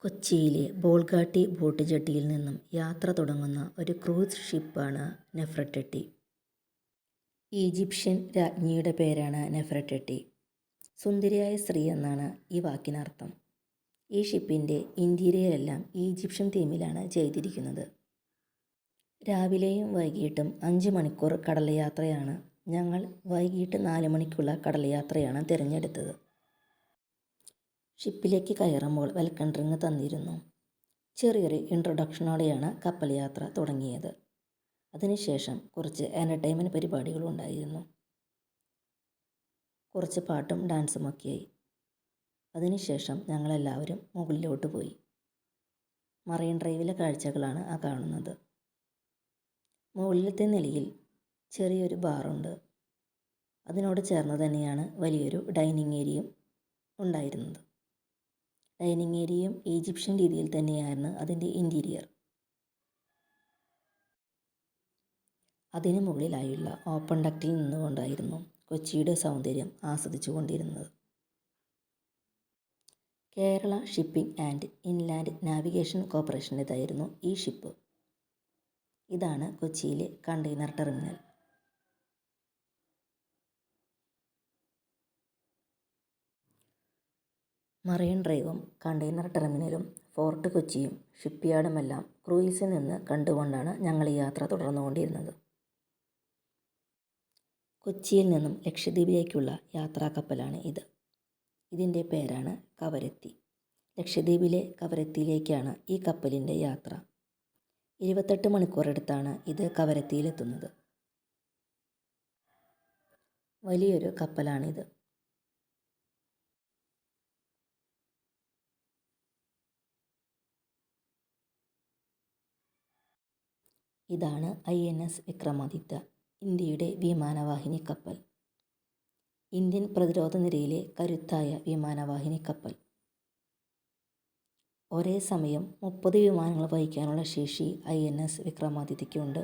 കൊച്ചിയിലെ ബോൾഗാട്ടി ബോട്ട് ജെട്ടിയിൽ നിന്നും യാത്ര തുടങ്ങുന്ന ഒരു ക്രൂസ് ഷിപ്പാണ് നെഫ്രട്ടെട്ടി ഈജിപ്ഷ്യൻ രാജ്ഞിയുടെ പേരാണ് നെഫ്രട്ടെട്ടി സുന്ദരിയായ സ്ത്രീ എന്നാണ് ഈ വാക്കിനർത്ഥം. ഈ ഷിപ്പിന്റെ ഇന്റീരിയറെല്ലാം ഈജിപ്ഷ്യൻ തീമിലാണ് ചെയ്തിരിക്കുന്നത്. രാവിലെയും വൈകിട്ടും അഞ്ച് മണിക്കൂർ കടൽയാത്രയാണ്. ഞങ്ങൾ വൈകിട്ട് നാല് മണിക്കുള്ള കടൽയാത്രയാണ് തിരഞ്ഞെടുത്തത്. ഷിപ്പിലേക്ക് കയറുമ്പോൾ വെൽക്കം ഡ്രിങ്ക് തന്നിരുന്നു. ചെറിയൊരു ഇൻട്രൊഡക്ഷനോടെയാണ് കപ്പൽ യാത്ര തുടങ്ങിയത്. അതിനുശേഷം കുറച്ച് എന്റർടൈൻമെന്റ് പരിപാടികളും ഉണ്ടായിരുന്നു. കുറച്ച് പാട്ടും ഡാൻസും ഡാൻസുമൊക്കെയായി. അതിനുശേഷം ഞങ്ങളെല്ലാവരും മുകളിലോട്ട് പോയി. മറൈൻ ഡ്രൈവിലെ കാഴ്ചകളാണ് ആ കാണുന്നത്. മുകളിലത്തെ നിലയിൽ ചെറിയൊരു ബാറുണ്ട്. അതിനോട് ചേർന്ന് തന്നെയാണ് വലിയൊരു ഡൈനിങ് ഏരിയയും ഉണ്ടായിരുന്നത്. ഡൈനിങ് ഏരിയയും ഈജിപ്ഷ്യൻ രീതിയിൽ തന്നെയായിരുന്നു അതിന്റെ ഇന്റീരിയർ അതിനു മുകളിലായുള്ള ഓപ്പൺ ഡക്റ്റിൽ നിന്നുകൊണ്ടായിരുന്നു കൊച്ചിയുടെ സൗന്ദര്യം ആസ്വദിച്ചു കൊണ്ടിരുന്നത് Kerala shipping and inland navigation കോർപ്പറേഷന്റെതായിരുന്നു ഈ ഷിപ്പ്. ഇതാണ് കൊച്ചിയിലെ കണ്ടെയ്നർ ടെർമിനൽ. മറൈൻ ഡ്രൈവും കണ്ടെയ്നർ ടെർമിനലും ഫോർട്ട് കൊച്ചിയും ഷിപ്പ്യാർഡുമെല്ലാം ക്രൂയിസിൽ നിന്ന് കണ്ടുകൊണ്ടാണ് ഞങ്ങൾ ഈ യാത്ര തുടർന്നുകൊണ്ടിരുന്നത്. കൊച്ചിയിൽ നിന്നും ലക്ഷദ്വീപിലേക്കുള്ള യാത്രാക്കപ്പലാണ് ഇത്. ഇതിന്റെ പേരാണ് കവരത്തി. ലക്ഷദ്വീപിലെ കവരത്തിയിലേക്കാണ് ഈ കപ്പലിന്റെ യാത്ര. ഇരുപത്തെട്ട് മണിക്കൂറെടുത്താണ് ഇത് കവരത്തിയിലെത്തുന്നത്. വലിയൊരു കപ്പലാണിത്. ഇതാണ് ഐ. എൻ. എസ്. വിക്രമാദിത്യ, ഇന്ത്യയുടെ വിമാനവാഹിനി കപ്പൽ. ഇന്ത്യൻ പ്രതിരോധ നിരയിലെ കരുത്തായ വിമാനവാഹിനി കപ്പൽ. ഒരേ സമയം മുപ്പത് വിമാനങ്ങൾ വഹിക്കാനുള്ള ശേഷി ഐ. എൻ. എസ്. വിക്രമാദിത്യയ്ക്കുണ്ട്.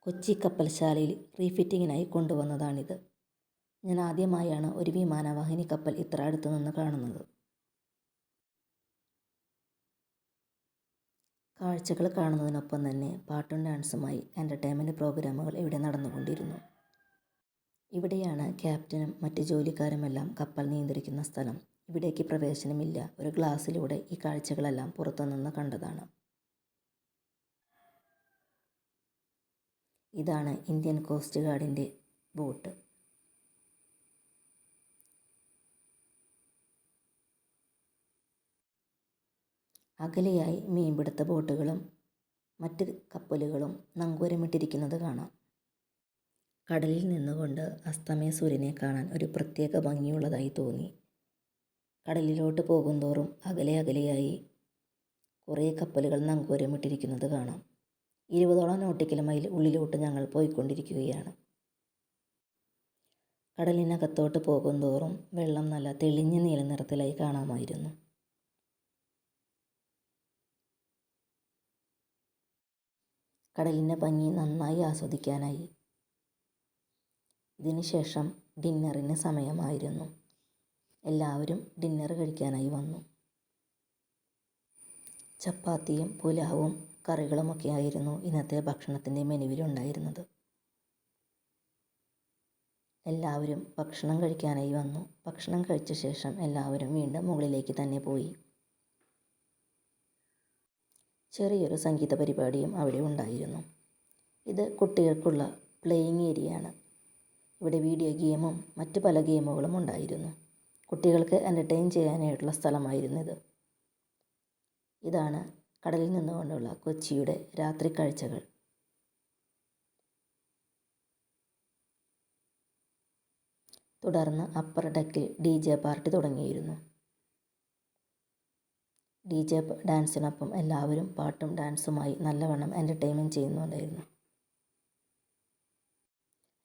കൊച്ചി കപ്പൽശാലയിൽ റീഫിറ്റിങ്ങിനായി കൊണ്ടുവന്നതാണിത്. ഞാൻ ആദ്യമായാണ് ഒരു വിമാനവാഹിനി കപ്പൽ ഇത്ര അടുത്തു നിന്ന് കാണുന്നത്. കാഴ്ചകൾ കാണുന്നതിനൊപ്പം തന്നെ പാട്ടും ഡാൻസുമായി എന്റർടൈൻമെന്റ് പ്രോഗ്രാമുകൾ ഇവിടെ നടന്നുകൊണ്ടിരുന്നു. ഇവിടെയാണ് ക്യാപ്റ്റനും മറ്റ് ജോലിക്കാരുമെല്ലാം കപ്പൽ നിയന്ത്രിക്കുന്ന സ്ഥലം. ഇവിടേക്ക് പ്രവേശനമില്ല. ഒരു ഗ്ലാസ്സിലൂടെ ഈ കാഴ്ചകളെല്ലാം പുറത്തുനിന്ന് കണ്ടതാണ്. ഇതാണ് ഇന്ത്യൻ കോസ്റ്റ് ഗാർഡിന്റെ ബോട്ട്. അകലെയായി മീൻപിടുത്ത ബോട്ടുകളും മറ്റ് കപ്പലുകളും നങ്കൂരമിട്ടിരിക്കുന്നത് കാണാം. കടലിൽ നിന്നുകൊണ്ട് അസ്തമയ സൂര്യനെ കാണാൻ ഒരു പ്രത്യേക ഭംഗിയുള്ളതായി തോന്നി. കടലിലോട്ട് പോകുന്തോറും അകലെ അകലെയായി കുറേ കപ്പലുകൾ നങ്കൂരമിട്ടിരിക്കുന്നത് കാണാം. ഇരുപതോളം നോട്ടിക്കൽ മൈൽ ഉള്ളിലോട്ട് ഞങ്ങൾ പോയിക്കൊണ്ടിരിക്കുകയാണ്. കടലിനകത്തോട്ട് പോകുന്തോറും വെള്ളം നല്ല തെളിഞ്ഞ നീല നിറത്തിലായി കാണാമായിരുന്നു. കടലിന്റെ ഭംഗി നന്നായി ആസ്വദിക്കാനായി. ഇതിനുശേഷം ഡിന്നറിന് സമയമായിരുന്നു. എല്ലാവരും ഡിന്നർ കഴിക്കാനായി വന്നു. ചപ്പാത്തിയും പുലാവും കറികളുമൊക്കെ ആയിരുന്നു ഇന്നത്തെ ഭക്ഷണത്തിന്റെ മെനുവിലുണ്ടായിരുന്നത്. എല്ലാവരും ഭക്ഷണം കഴിക്കാനായി വന്നു. ഭക്ഷണം കഴിച്ച ശേഷം എല്ലാവരും വീണ്ടും മുകളിലേക്ക് തന്നെ പോയി. ചെറിയൊരു സംഗീത പരിപാടിയും അവിടെ ഉണ്ടായിരുന്നു. ഇത് കുട്ടികൾക്കുള്ള പ്ലേയിങ് ഏരിയയാണ്. ഇവിടെ വീഡിയോ ഗെയിമും മറ്റ് പല ഗെയിമുകളും ഉണ്ടായിരുന്നു. കുട്ടികൾക്ക് എന്റർടൈൻ ചെയ്യാനായിട്ടുള്ള സ്ഥലമായിരുന്നിത്. ഇതാണ് കടലിൽ നിന്നുകൊണ്ടുള്ള കൊച്ചിയുടെ രാത്രി കാഴ്ചകൾ തുടർന്ന് അപ്പർ ഡെക്കിൽ ഡി ജെ പാർട്ടി തുടങ്ങിയിരുന്നു. ഡിജെ ഡാൻസിനൊപ്പം എല്ലാവരും പാട്ടും ഡാൻസുമായി നല്ലവണ്ണം എന്റർടൈൻമെന്റ് ചെയ്യുന്നുണ്ടായിരുന്നു.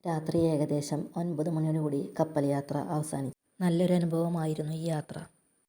രാത്രി ഏകദേശം ഒൻപത് മണിയോടുകൂടി കപ്പൽ യാത്ര അവസാനിച്ചു. നല്ലൊരു അനുഭവമായിരുന്നു ഈ യാത്ര.